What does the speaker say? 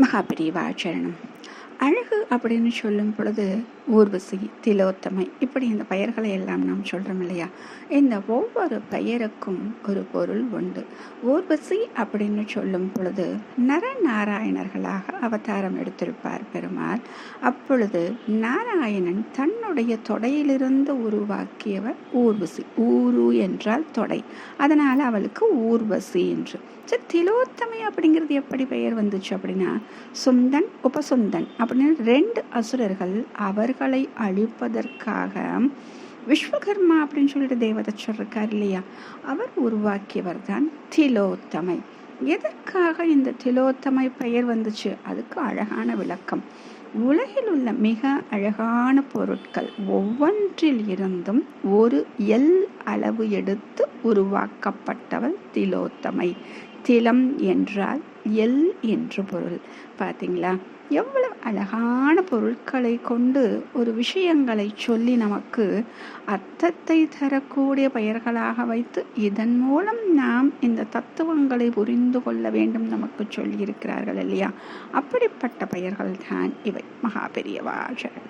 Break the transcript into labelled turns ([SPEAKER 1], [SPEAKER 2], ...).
[SPEAKER 1] महापरिवाचरणं அழகு அப்படின்னு சொல்லும் பொழுது ஊர்வசி திலோத்தமை இப்படி இந்த பெயர்களை எல்லாம் நாம் சொல்கிறோம் இல்லையா? இந்த ஒவ்வொரு பெயருக்கும் ஒரு பொருள் உண்டு. ஊர்வசி அப்படின்னு சொல்லும் பொழுது நரநாராயணர்களாக அவதாரம் எடுத்திருப்பார் பெருமாள். அப்பொழுது நாராயணன் தன்னுடைய தொடையிலிருந்து உருவாக்கியவர் ஊர்வசி. ஊரு என்றால் தொடை. அதனால் அவளுக்கு ஊர்வசி என்று. சரி திலோத்தமை அப்படிங்கிறது எப்படி பெயர் வந்துச்சு அப்படின்னா சுந்தன் உபசுந்தன். அப்படின்னு ரெண்டு அசுரர்கள் அவர்களை அழிப்பதற்காக விஸ்வகர்மா அப்படின்னு சொல்லிட்டு தேவதச்சர் இருக்கார் இல்லையா? அவர் உருவாக்கியவர் தான் திலோத்தமை. எதற்காக இந்த திலோத்தமை பெயர் வந்துச்சு? அதுக்கு அழகான விளக்கம். உலகில் உள்ள மிக அழகான பொருட்கள் ஒவ்வொன்றில் இருந்தும் ஒரு எல் அளவு எடுத்து உருவாக்கப்பட்டவள் திலோத்தமை. திலம் என்றால் எல் என்று பொருள். பார்த்தீங்களா எவ்வளவு அழகான பொருட்களை கொண்டு ஒரு விஷயங்களை சொல்லி நமக்கு அர்த்தத்தை தரக்கூடிய பெயர்களாக வைத்து இதன் மூலம் நாம் இந்த தத்துவங்களை புரிந்து கொள்ள வேண்டும் நமக்கு சொல்லியிருக்கிறார்கள் இல்லையா? அப்படிப்பட்ட பெயர்கள் தான் இவை. மகாபெரியவாசர்